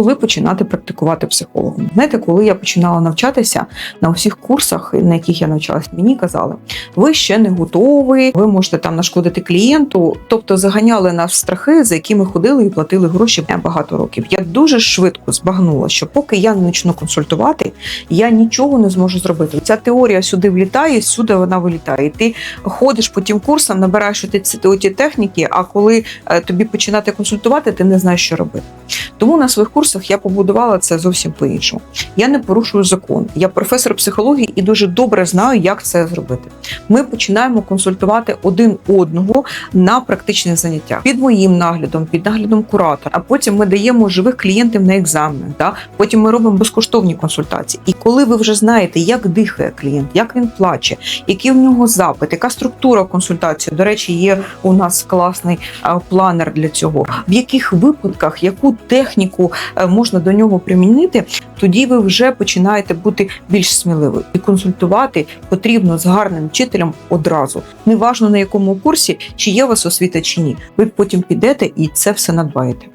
коли починати практикувати психологом. Знаєте, коли я починала навчатися на усіх курсах, на яких я навчалась, мені казали, ви ще не готові, ви можете там нашкодити клієнту. Тобто заганяли нас в страхи, за якими ходили і платили гроші багато років. Я дуже швидко збагнула, що поки я не почну консультувати, я нічого не зможу зробити. Ця теорія сюди влітає, сюди вона вилітає. І ти ходиш по тим курсам, набираєш ці- техніки, а коли е, тобі починати консультувати, ти не знаєш, що робити. Тому на своїх курсах я побудувала це зовсім по-іншому. Я не порушую закон. Я професор психології і дуже добре знаю, як це зробити. Ми починаємо консультувати один одного на практичних заняттях під моїм наглядом, під наглядом куратора. А потім ми даємо живих клієнтів на екзамени. Да? Потім ми робимо безкоштовні консультації. І коли ви вже знаєте, як дихає клієнт, як він плаче, який в нього запит, яка структура консультації. До речі, є у нас класний планер для цього. В яких випадках яку техніку можна до нього примінити, тоді ви вже починаєте бути більш сміливою. І консультувати потрібно з гарним вчителем одразу. Неважно на якому курсі, чи є у вас освіта чи ні. Ви потім підете і це все надбаєте.